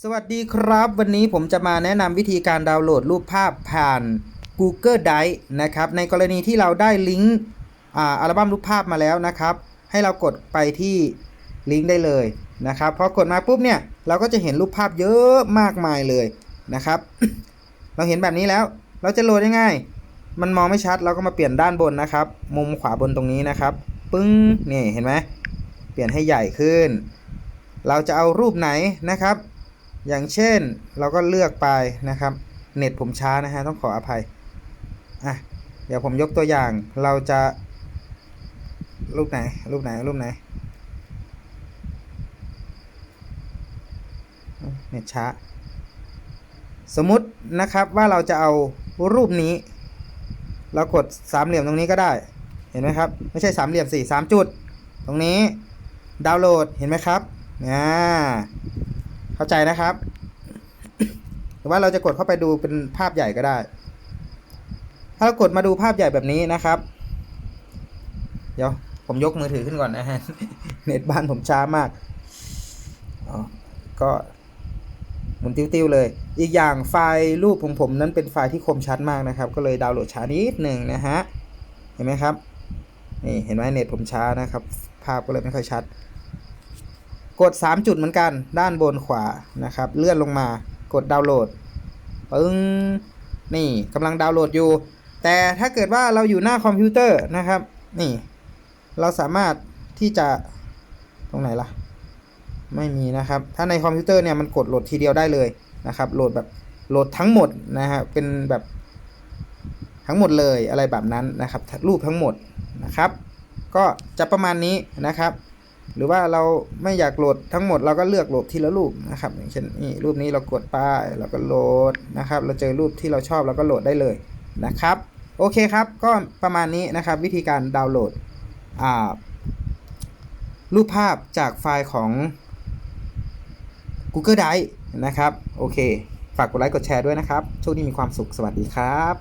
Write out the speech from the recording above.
สวัสดีครับ วันนี้ผมจะมาแนะนำวิธีการดาวน์โหลดรูปภาพผ่าน Google Drive นะครับ ในกรณีที่เราได้ลิงก์อัลบั้มรูปภาพมาแล้วนะครับ ให้เรากดไปที่ลิงก์ได้เลยนะครับพอกดมาปุ๊บเนี่ยเราก็จะเห็นรูปภาพเยอะมากมายเลยนะครับ เราเห็นแบบนี้แล้วเราจะโหลดยังไงมันมองไม่ชัดเราก็มาเปลี่ยนด้านบนนะครับ มุมขวาบนตรงนี้นะครับปึ้งนี่เห็นไหมเปลี่ยนให้ใหญ่ขึ้น เราจะเอารูปไหนนะครับ อย่างเช่นเราก็เลือกไปนะครับ เน็ตผมช้านะฮะต้องขออภัยอะเดี๋ยวผมยกตัวอย่างเราจะ รูปไหน รูปไหน รูปไหน เน็ตช้า สมมุตินะครับว่าเราจะเอารูปนี้ เรากดสามเหลี่ยมตรงนี้ก็ได้ เห็นไหมครับ ไม่ใช่สามเหลี่ยมสี่สามจุด ตรงนี้ ดาวน์โหลด เห็นไหมครับอ่า เข้าใจนะครับ หรือว่าเราจะกดเข้าไปดูเป็นภาพใหญ่ก็ได้ ถ้าเรากดมาดูภาพใหญ่แบบนี้นะครับ เดี๋ยวผมยกมือถือขึ้นก่อนนะฮะ เน็ตบ้านผมช้ามากอ๋อก็หมุนติ้วๆเลย อีกอย่างไฟล์รูปของผมนั้นเป็นไฟล์ที่คมชัดมากนะครับ ก็เลยดาวน์โหลดช้านิดหนึ่งนะฮะ เห็นไหมครับ นี่เห็นไหมเน็ตผมช้านะครับ ภาพก็เลยไม่ค่อยชัด กด 3 จุดเหมือนกัน ด้านบนขวานะครับ เลื่อนลงมากดดาวน์โหลดปึ้งนี่กำลังดาวน์โหลดอยู่ แต่ถ้าเกิดว่าเราอยู่หน้าคอมพิวเตอร์นะครับ นี่ เราสามารถที่จะตรงไหนล่ะ ไม่มีนะครับ ถ้าในคอมพิวเตอร์เนี่ยมันกดโหลดทีเดียวได้เลยนะครับ โหลดแบบโหลดทั้งหมดนะฮะเป็นแบบทั้งหมดเลยอะไรแบบนั้นนะครับ รูปทั้งหมดนะครับ ก็จะประมาณนี้นะครับ หรือว่าเราไม่อยากโหลดทั้งหมดเราก็เลือกโหลดทีละรูปนะครับอย่างเช่นนี่รูปนี้เรากดไปเราก็โหลดนะครับ เราเจอรูปที่เราชอบเราก็โหลดได้เลยนะครับ โอเคครับ ก็ประมาณนี้นะครับ วิธีการดาวน์โหลดรูปภาพจากไฟล์ของ Google Drive นะครับ โอเค ฝากกดไลค์กดแชร์ด้วยนะครับ โชคดีมีความสุขสวัสดีครับ